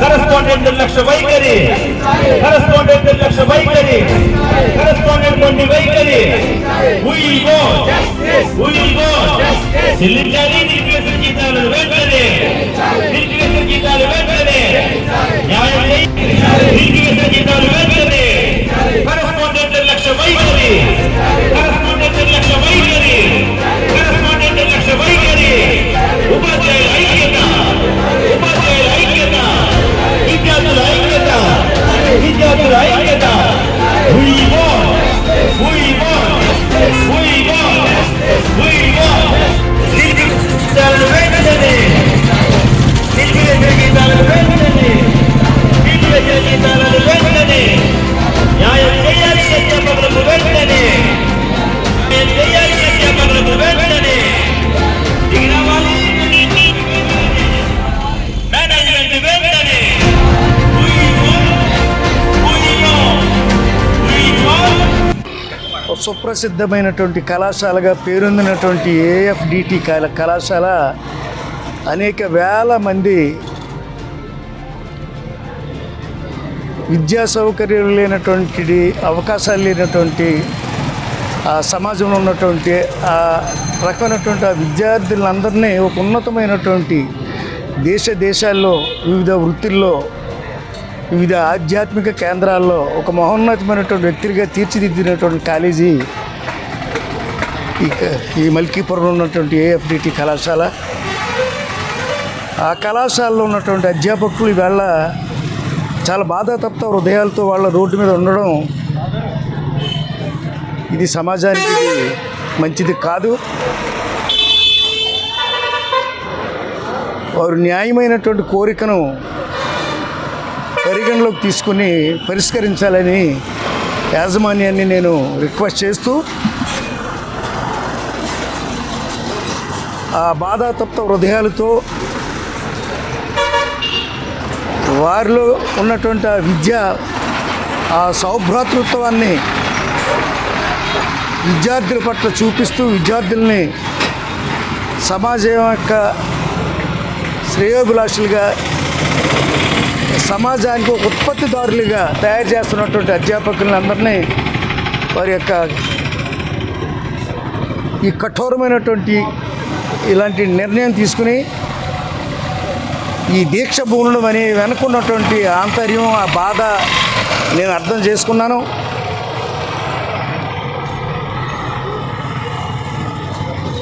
Correspondent నిర్లక్ష్య వైఖరి correspondent నిర్లక్ష్య వైఖరి కరస్పాండెంట్ మొండి వైఖరి చెల్లించాలి నిలిపివేసిన జీతాలను వెంటనే నిలిపివేసిన జీతాలు వెంటనే న్యాయం చేయాలి సుప్రసిద్ధమైనటువంటి కళాశాలగా పేరొందినటువంటి ఏఎఫ్డిటి కళాశాల అనేక వేల మంది విద్యా సౌకర్యాలు లేనటువంటి అవకాశాలు లేనటువంటి ఆ సమాజంలో ఉన్నటువంటి ఆ రకమైనటువంటి ఆ విద్యార్థులందరినీ ఒక ఉన్నతమైనటువంటి దేశ దేశాల్లో వివిధ వృత్తుల్లో వివిధ ఆధ్యాత్మిక కేంద్రాల్లో ఒక మహోన్నతమైనటువంటి వ్యక్తిగా తీర్చిదిద్దినటువంటి కాలేజీ ఈ మల్కీపురంలో ఉన్నటువంటి ఏఎఫ్డిటి కళాశాల. ఆ కళాశాలలో ఉన్నటువంటి అధ్యాపకులు ఈవేళ చాలా బాధాతప్త హృదయాలతో వాళ్ళ రోడ్డు మీద ఉండడం ఇది సమాజానికి మంచిది కాదు. వారు న్యాయమైనటువంటి కోరికను పరిగణలోకి తీసుకుని పరిష్కరించాలని యాజమాన్యాన్ని నేను రిక్వెస్ట్ చేస్తూ ఆ బాధాతప్త హృదయాలతో వారిలో ఉన్నటువంటి ఆ విద్య ఆ సౌభ్రాతృత్వాన్ని విద్యార్థుల పట్ల చూపిస్తూ విద్యార్థుల్ని సమాజం యొక్క శ్రేయోభిలాషులుగా సమాజానికి ఒక ఉత్పత్తిదారులుగా తయారు చేస్తున్నటువంటి అధ్యాపకులందరినీ వారి యొక్క ఈ కఠోరమైనటువంటి ఇలాంటి నిర్ణయం తీసుకుని ఈ దీక్ష భూములు అని వెనుకున్నటువంటి ఆంతర్యం ఆ బాధ నేను అర్థం చేసుకున్నాను.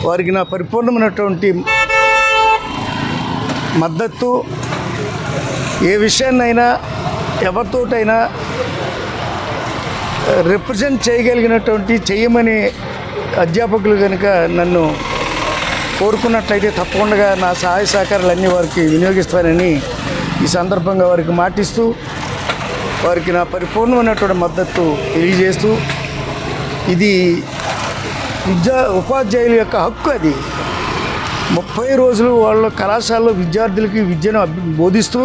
వారికి నా పరిపూర్ణమైనటువంటి మద్దతు ఏ విషయాన్నైనా ఎవరితోటైనా రిప్రజెంట్ చేయగలిగినటువంటి చేయమని అధ్యాపకులు కనుక నన్ను కోరుకున్నట్లయితే తప్పకుండా నా సహాయ సహకారాలు అన్నీ వారికి వినియోగిస్తానని ఈ సందర్భంగా వారికి మాటిస్తూ వారికి నా పరిపూర్ణమైనటువంటి మద్దతు తెలియజేస్తూ ఇది విద్యా ఉపాధ్యాయుల యొక్క హక్కు అది. ముప్పై రోజులు వాళ్ళ కళాశాలలో విద్యార్థులకి విద్యను అభ్య- బోధిస్తూ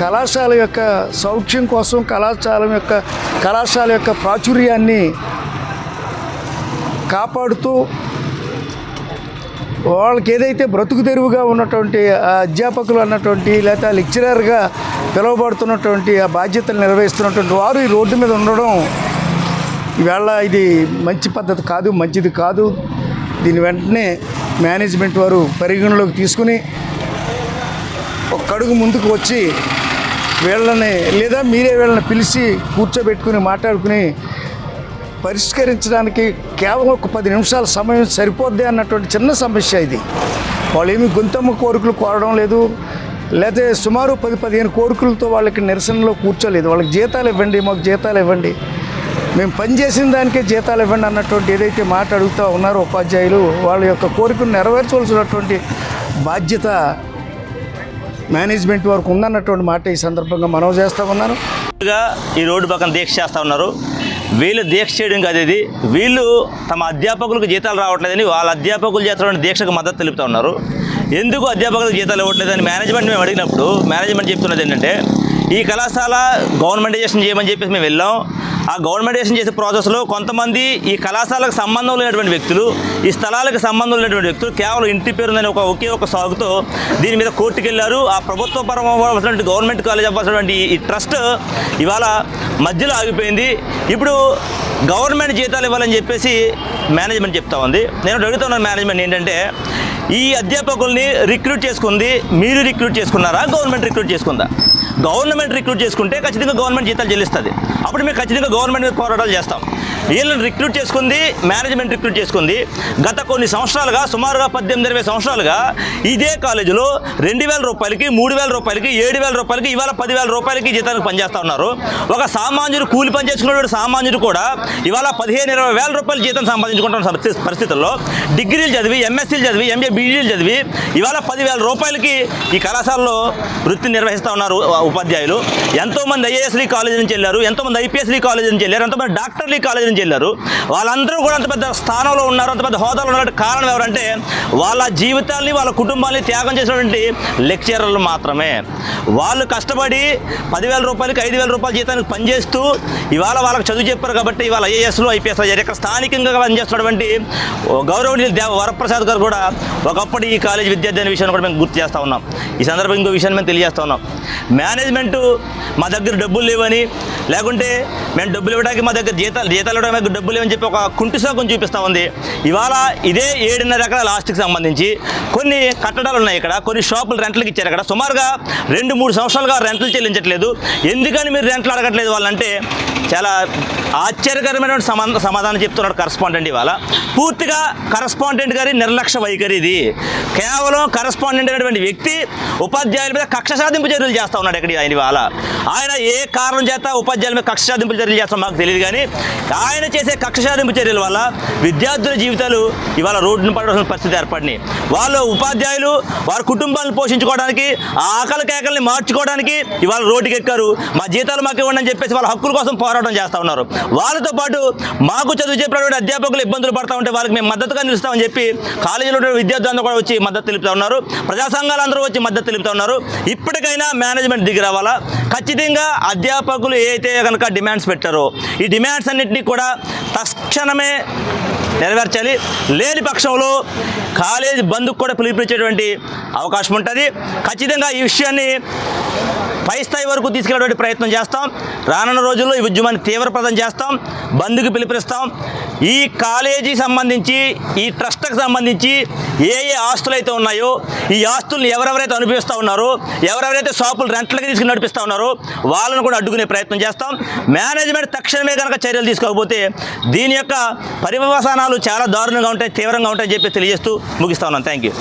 కళాశాల యొక్క సౌఖ్యం కోసం కళాశాల యొక్క కళాశాల యొక్క ప్రాచుర్యాన్ని కాపాడుతూ వాళ్ళకి ఏదైతే బ్రతుకు తెరువుగా ఉన్నటువంటి ఆ అధ్యాపకులు అన్నటువంటి లేదా లెక్చరర్గా పిలువబడుతున్నటువంటి ఆ బాధ్యతలు నిర్వహిస్తున్నటువంటి వారు ఈ రోడ్డు మీద ఉండడం ఈవేళ ఇది మంచి పద్ధతి కాదు మంచిది కాదు. దీని వెంటనే మేనేజ్మెంట్ వారు పరిగణలోకి తీసుకుని ఒక అడుగు ముందుకు వచ్చి వీళ్ళని లేదా మీరే వీళ్ళని పిలిచి కూర్చోబెట్టుకుని మాట్లాడుకుని పరిష్కరించడానికి కేవలం ఒక పది నిమిషాల సమయం సరిపోద్ది అన్నటువంటి చిన్న సమస్య ఇది. వాళ్ళు ఏమి గొంతమ్మ కోరికలు కోరడం లేదు. లేకపోతే సుమారు పది పదిహేను కోరికలతో వాళ్ళకి నిరసనలో కూర్చోలేదు. వాళ్ళకి జీతాలు ఇవ్వండి మాకు జీతాలు ఇవ్వండి. మేము పనిచేసిన దానికే జీతాలు ఇవ్వండి అన్నటువంటి ఏదైతే మాట అడుగుతూ ఉన్నారో ఉపాధ్యాయులు వాళ్ళ యొక్క కోరికను నెరవేర్చవలసినటువంటి బాధ్యత మేనేజ్మెంట్ వరకు ఉందన్నటువంటి మాట ఈ సందర్భంగా మనం చేస్తూ ఉన్నాను. ఈ రోడ్డు పక్కన దీక్ష చేస్తూ ఉన్నారు. వీళ్ళు దీక్ష చేయడం కాదు ఇది. వీళ్ళు తమ అధ్యాపకులకు జీతాలు రావట్లేదని వాళ్ళ అధ్యాపకులు చేస్తున్న దీక్షకు మద్దతు తెలుపుతూ ఉన్నారు. ఎందుకు అధ్యాపకులకు జీతాలు ఇవ్వట్లేదని మేనేజ్మెంట్ మేము అడిగినప్పుడు మేనేజ్మెంట్ చెప్తున్నది ఏంటంటే ఈ కళాశాల గవర్నమెంటైజేషన్ చేయమని చెప్పేసి మేము వెళ్ళాం. ఆ గవర్నమెంటేషన్ చేసే ప్రాసెస్లో కొంతమంది ఈ కళాశాలకు సంబంధం లేనటువంటి వ్యక్తులు ఈ స్థలాలకు సంబంధం లేనటువంటి వ్యక్తులు కేవలం ఇంటి పేరుందని ఒక ఒకే ఒక సాగుతో దీని మీద కోర్టుకు వెళ్ళారు ఆ ప్రభుత్వ పరమైనటువంటి గవర్నమెంట్ కాలేజ్ అవ్వాల్సినటువంటి ఈ ట్రస్ట్ ఇవాళ మధ్యలో ఆగిపోయింది. ఇప్పుడు గవర్నమెంట్ జీతాలు ఇవ్వాలని చెప్పేసి మేనేజ్మెంట్ చెప్తా ఉంది. నేను అడుగుతున్నాను మేనేజ్మెంట్ ఏంటంటే ఈ అధ్యాపకుల్ని రిక్రూట్ చేసుకుంది మీరు రిక్రూట్ చేసుకున్నారా? గవర్నమెంట్ రిక్రూట్ చేసుకుందా? గవర్నమెంట్ రిక్రూట్ చేసుకుంటే ఖచ్చితంగా గవర్నమెంట్ జీతాలు చెల్లిస్తుంది. అప్పుడు మేము ఖచ్చితంగా గవర్నమెంట్ మీద పోరాటాలు చేస్తాం. వీళ్ళని రిక్రూట్ చేసుకుంది మేనేజ్మెంట్ రిక్రూట్ చేసుకుంది. గత కొన్ని సంవత్సరాలుగా సుమారుగా పద్దెనిమిది ఇరవై సంవత్సరాలుగా ఇదే కాలేజీలో రెండు వేల రూపాయలకి మూడు వేల రూపాయలకి ఏడు వేల రూపాయలకి ఇవాళ పదివేల రూపాయలకి జీతానికి పనిచేస్తూ ఉన్నారు. ఒక సామాన్యుడు కూలి పని చేసుకున్నటువంటి సామాన్యుడు కూడా ఇవాళ పదిహేను ఇరవై వేల రూపాయల జీతం సంపాదించుకుంటున్న పరిస్థితుల్లో డిగ్రీలు చదివి ఎంఎస్సీలు చదివి ఎంఏ బీడీలు చదివి ఇవాళ పదివేల రూపాయలకి ఈ కళాశాలలో వృత్తి నిర్వహిస్తూ ఉన్నారు. ఉపాధ్యాయులు. ఎంతోమంది ఐఏఎస్లీ కాలేజీ నుంచి వెళ్ళారు ఎంతోమంది ఐపీఎస్లీ కాలేజీ నుంచి వెళ్ళారు ఎంతోమంది డాక్టర్లీ కాలేజీ నుంచి వెళ్ళారు. వాళ్ళందరూ కూడా అంత పెద్ద స్థానంలో ఉన్నారు అంత పెద్ద హోదాలో ఉన్నటువంటి కారణం ఎవరంటే వాళ్ళ జీవితాల్ని వాళ్ళ కుటుంబాన్ని త్యాగం చేసినటువంటి లెక్చరర్లు మాత్రమే. వాళ్ళు కష్టపడి పదివేల రూపాయలకి ఐదు వేల రూపాయల జీతానికి పనిచేస్తూ ఇవాళ వాళ్ళకి చదువు చెప్పారు కాబట్టి ఇవాళ ఐఏఎస్లు ఐపీఎస్ ఇక్కడ స్థానికంగా పనిచేస్తున్నటువంటి ఓ గౌరవనీయులు దేవ వరప్రసాద్ గారు కూడా ఒకప్పుడు ఈ కాలేజ్ విద్యార్థి అనే విషయాన్ని కూడా మేము గుర్తు చేస్తూ ఉన్నాం. ఈ సందర్భంగా ఇంకో విషయాన్ని మేము తెలియజేస్తూ ఉన్నాం. మేనేజ్మెంట్ మా దగ్గర డబ్బులు లేవని లేకుంటే మేము డబ్బులు ఇవ్వడానికి మా దగ్గర జీతాలు జీతాలు ఇవ్వడానికి డబ్బులు లేవని చెప్పి ఒక కుంటి సాగుని చూపిస్తూ ఉంది. ఇవాళ ఇదే ఏడున్నర ఎకరాల లాస్ట్కి సంబంధించి కొన్ని కట్టడాలు ఉన్నాయి ఇక్కడ కొన్ని షాపులు రెంట్లకు ఇచ్చారు ఇక్కడ. సుమారుగా రెండు మూడు సంవత్సరాలుగా రెంట్లు చెల్లించట్లేదు. ఎందుకని మీరు రెంట్లు అడగట్లేదు వాళ్ళంటే చాలా ఆశ్చర్యకరమైనటువంటి సమాధానం చెప్తున్నాడు కరస్పాండెంట్ ఇవాళ. పూర్తిగా కరస్పాండెంట్ గారి నిర్లక్ష్య వైఖరి ఇది. కేవలం కరస్పాండెంట్ అనేటువంటి వ్యక్తి ఉపాధ్యాయుల మీద కక్ష సాధింపు చర్యలు చేస్తూ ఉన్నాడు ఇక్కడ ఆయన ఇవాళ. ఆయన ఏ కారణం చేత ఉపాధ్యాయుల మీద కక్ష సాధింపు చర్యలు చేస్తాం మాకు తెలియదు కానీ ఆయన చేసే కక్ష సాధింపు చర్యల వల్ల విద్యార్థుల జీవితాలు ఇవాళ రోడ్డును పడవలసిన పరిస్థితి ఏర్పడినాయి. వాళ్ళు ఉపాధ్యాయులు వారి కుటుంబాలను పోషించుకోవడానికి ఆ ఆకలి కేకల్ని మార్చుకోవడానికి ఇవాళ రోడ్డుకి ఎక్కారు మా జీతాలు మాకు ఇవ్వండి అని చెప్పేసి వాళ్ళ హక్కుల కోసం పోరాటం చేస్తూ ఉన్నారు. వాళ్ళతో పాటు మాకు చదువు చెప్పినటువంటి అధ్యాపకులు ఇబ్బందులు పడతా ఉంటే వాళ్ళకి మేము మద్దతుగా నిలుస్తామని చెప్పి కాలేజీలో విద్యార్థులందరూ కూడా వచ్చి మద్దతు తెలుపుతా ఉన్నారు. ప్రజా సంఘాలందరూ వచ్చి మద్దతు తెలుపుతా ఉన్నారు. ఇప్పటికైనా మేనేజ్మెంట్ దిగి రావాలా? ఖచ్చితంగా అధ్యాపకులు ఏదైతే కనుక డిమాండ్స్ పెట్టారో ఈ డిమాండ్స్ అన్నింటినీ కూడా తక్షణమే నెరవేర్చాలి. లేని పక్షంలో కాలేజీ బంద్కు కూడా పిలుపునిచ్చేటువంటి అవకాశం ఉంటుంది. ఖచ్చితంగా ఈ విషయాన్ని పై స్థాయి వరకు తీసుకెళ్ళడానికి ప్రయత్నం చేస్తాం. రానున్న రోజుల్లో ఈ ఉద్యమాన్ని తీవ్రప్రదం చేస్తాం. బంద్కు పిలుపునిస్తాం. ఈ కాలేజీ సంబంధించి ఈ ట్రస్ట్కి సంబంధించి ఏ ఏ ఆస్తులు అయితే ఉన్నాయో ఈ ఆస్తుల్ని ఎవరెవరైతే అనుభవిస్తూ ఉన్నారో ఎవరెవరైతే షాపులు రెంట్లకి తీసుకుని నడిపిస్తూ ఉన్నారో వాళ్ళను కూడా అడ్డుకునే ప్రయత్నం చేస్తాం. మేనేజ్మెంట్ తక్షణమే కనుక చర్యలు తీసుకోకపోతే దీని యొక్క పరివసానాలు చాలా దారుణంగా ఉంటాయి తీవ్రంగా ఉంటాయని చెప్పి తెలియజేస్తూ ముగిస్తా ఉన్నాను థ్యాంక్ యూ